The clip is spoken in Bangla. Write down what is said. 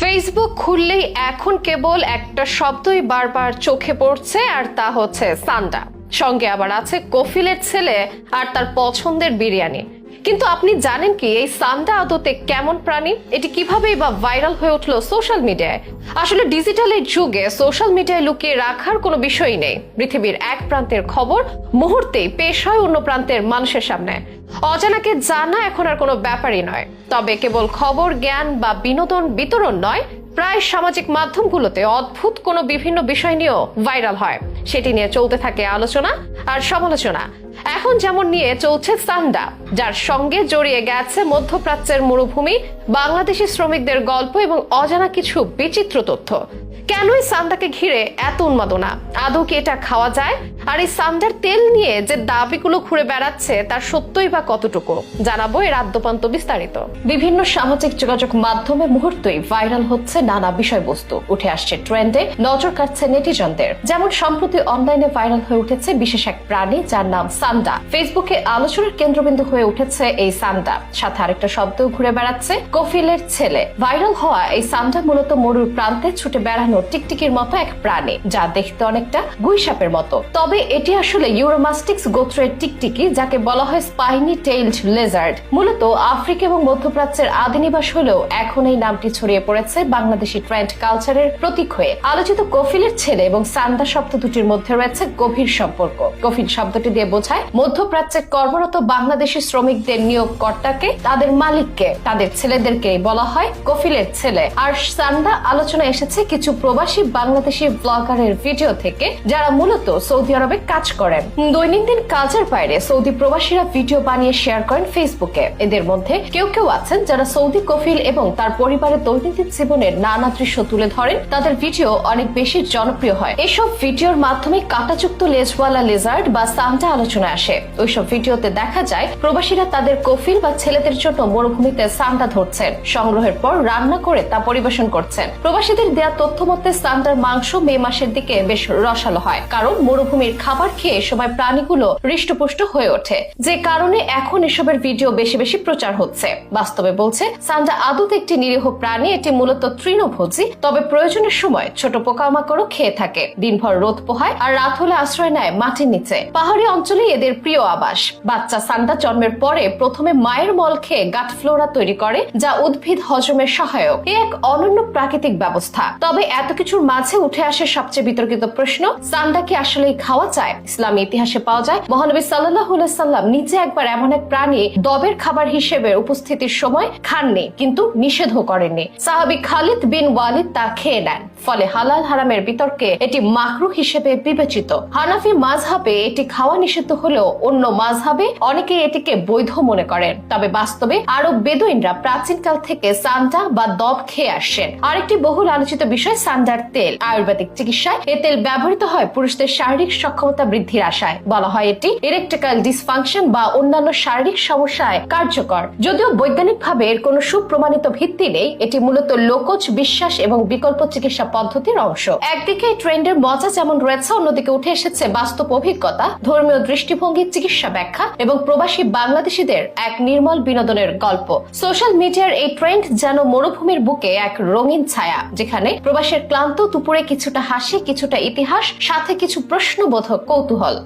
ফেসবুক খুললেই এখন কেবল একটা শব্দই বারবার চোখে পড়ছে, আর তা হচ্ছে সান্ডা। সঙ্গে আবার আছে কফিলের ছেলে আর তার পছন্দের বিরিয়ানি। কিন্তু আপনি জানেন কি, এই সান্ডা আদতে কেমন প্রাণী? এটি কিভাবেই বা ভাইরাল হয়ে উঠল সোশ্যাল মিডিয়ায়? আসলে ডিজিটালের যুগে সোশ্যাল মিডিয়ায় লুকিয়ে রাখার কোনো বিষয়ই নেই। পৃথিবীর এক প্রান্তের খবর মুহূর্তেই পেশ হয় অন্য প্রান্তের মানুষের সামনে। অজানাকে জানা এখন আর কোনো ব্যাপারই নয়। তবে কেবল খবর, জ্ঞান বা বিনোদন বিতরণ নয়, প্রায় সামাজিক মাধ্যমগুলোতে অদ্ভুত কোনো বিভিন্ন বিষয় নিয়েও ভাইরাল হয়। সেটি নিয়ে চলতে থাকে আলোচনা আর সমালোচনা। এখন যেমন নিয়ে চলছে সান্ডা, যার সঙ্গে জড়িয়ে গেছে মধ্যপ্রাচ্যের মরুভূমি, বাংলাদেশি শ্রমিকদের গল্প এবং অজানা কিছু বিচিত্র তথ্য। কেনই সান্দাকে ঘিরে এত উন্মাদনা? আদৌ কি এটা খাওয়া যায়? আর এই সান্দার তেল নিয়ে যে দাবিগুলো ঘুরে বেড়াচ্ছে, তার সত্যই বা কতটুকু? জানাব এর আদ্যপান্ত বিস্তারিত। বিভিন্ন সামাজিক যোগাযোগ মাধ্যমে মুহূর্তেই ভাইরাল হচ্ছে নানা বিষয়বস্তু। উঠে আসছে ট্রেন্ডে, নজর কাটছে নেটিজনদের। যেমন সম্প্রতি অনলাইনে ভাইরাল হয়ে উঠেছে বিশেষ এক প্রাণী, যার নাম সান্ডা ফেসবুকে আলোচনার কেন্দ্রবিন্দু হয়ে উঠেছে এই সান্ডা সাথে আরেকটা শব্দ ঘুরে বেড়াচ্ছে, কফিলের ছেলে। ভাইরাল হওয়া এই সান্ডা মূলত মরুর প্রান্তে ছুটে বেড়ানো টিকটিকির মতো এক প্রাণী, যা দেখতে অনেকটা গুইসাপের মতো। তবে এটি আসলে ইউরোমাস্টিক্স গোত্রের টিকটিকি, যাকে বলা হয় স্পাইনি টেইলড লেজার্ড। মূলত আফ্রিকা এবং মধ্যপ্রাচ্যের আদিনিবাস হলেও এখন এই নামটি ছড়িয়ে পড়েছে বাংলাদেশি ট্রেন্ড কালচারের প্রতীক হয়ে। আলোচিত কফিলের ছেলে এবং সান্দা শব্দ দুটির মধ্যে রয়েছে গভীর সম্পর্ক। কফিল শব্দটি দিয়ে বোঝায়, মধ্যপ্রাচ্যে কর্মরত বাংলাদেশি শ্রমিকদের নিয়োগকর্তাকে, তাদের মালিককে, তাদের ছেলেদেরকে বলা হয় কফিলের ছেলে। আর সান্দা আলোচনা এসেছে কিছু প্রবাসী বাংলাদেশি ব্লগারের ভিডিও থেকে, যারা মূলত সৌদি আরবে কাজ করেন। দৈনন্দিন কাজের বাইরে সৌদি প্রবাসীরা ভিডিও বানিয়ে শেয়ার করেন ফেসবুকে এদের মধ্যে কেউ কেউ আছেন যারা সৌদি কফিল এবং তার পরিবারের দৈনন্দিন জীবনের নানা দৃশ্য তুলে ধরেন। তাদের ভিডিও অনেক বেশি জনপ্রিয় হয়। এসব ভিডিওর মাধ্যমে কাঁটাযুক্ত লেজওয়ালা লেজার্ড বা সান্টা আলোচনা আসে। ওইসব ভিডিওতে দেখা যায়, প্রবাসীরা তাদের কফিল বা ছেলেদের জন্য মরুভূমিতে সান্টা ধরছেন। সংগ্রহের পর রান্না করে তা পরিবেশন করছেন। প্রবাসীদের দেয়া তথ্য মতে সান্টার মাংস মে মাসের দিকে বেশ রসালো হয়, কারণ মরুভূমির খাবার খেয়ে সময় প্রাণীগুলো হৃষ্টপুষ্ট হয়ে ওঠে। যে কারণে এখন এসবের ভিডিও বেশি বেশি প্রচার হচ্ছে। বাস্তবে বলছে সান্টা আদত একটি নিরীহ প্রাণী, এটি মূলত তৃণভোজী, তবে প্রয়োজনের সময় ছোট পোকামাকড়ও খেয়ে থাকে। দিনভর রোদ পোহায় আর রাত হলে আশ্রয় নেয় মাটির নিচে। পাহাড়ি অঞ্চলে এদের প্রিয় আবাস। বাচ্চা সান্ডা জন্মের পরে প্রথমে মায়ের মল খেয়ে গাট ফ্লোরা তৈরি করে, যা উদ্ভিদ হজমের সহায়ক। এ এক অনন্য প্রাকৃতিক ব্যবস্থা। তবে এত কিছুর মাঝে উঠে আসে সবচেয়ে বিতর্কিত প্রশ্ন, সান্ডা কি আসলেই খাওয়া যায়, ইসলামী ইতিহাসে পাওয়া যায়। মহানবী সাল্লাহ সাল্লাম নিজে একবার এমন এক প্রাণী দবের খাবার হিসেবে উপস্থিতির সময় খাননি, কিন্তু নিষেধও করেননি। সাহাবি খালিদ বিন ওয়ালিদ তা খেয়ে নেন। ফলে হালাল হারামের বিতর্কে এটি মাকরু হিসেবে বিবেচিত। হানাফি মাঝহাবে এটি খাওয়া নিষিদ্ধ হলেও অন্য মাঝহাবে অনেকে এটিকে বৈধ মনে করেন। তবে বাস্তবে আরব বেদুইনরা প্রাচীনকাল থেকে সান্ডা বা দব খেয়ে আসছেন। আরেকটি বহুল আলোচিত বিষয় সান্ডার তেল। আয়ুর্বেদিক চিকিৎসায় এ তেল ব্যবহৃত হয় পুরুষদের শারীরিক সক্ষমতা বৃদ্ধির আশায়। বলা হয় এটি ইলেকট্রিক্যাল ডিসফাংশন বা অন্যান্য শারীরিক সমস্যায় কার্যকর। যদিও বৈজ্ঞানিকভাবে এর কোনো সুপ্রমাণিত ভিত্তি নেই, এটি মূলত লোকজ বিশ্বাস এবং বিকল্প চিকিৎসা পদ্ধতির অংশ। একদিকে এই ট্রেন্ডের মজা যেমন রয়েছে, অন্যদিকে উঠে এসেছে বাস্তব অভিজ্ঞতা, ধর্মীয় দৃষ্টিভঙ্গি, চিকিৎসা ব্যাখ্যা এবং প্রবাসী বাংলাদেশিদের এক নির্মল বিনোদনের গল্প। সোশ্যাল মিডিয়ার এই ট্রেন্ড যেন মরুভূমির বুকে এক রঙিন ছায়া, যেখানে প্রবাসের ক্লান্ত দুপুরে কিছুটা হাসি, কিছুটা ইতিহাস, সাথে কিছু প্রশ্নবোধক কৌতূহল।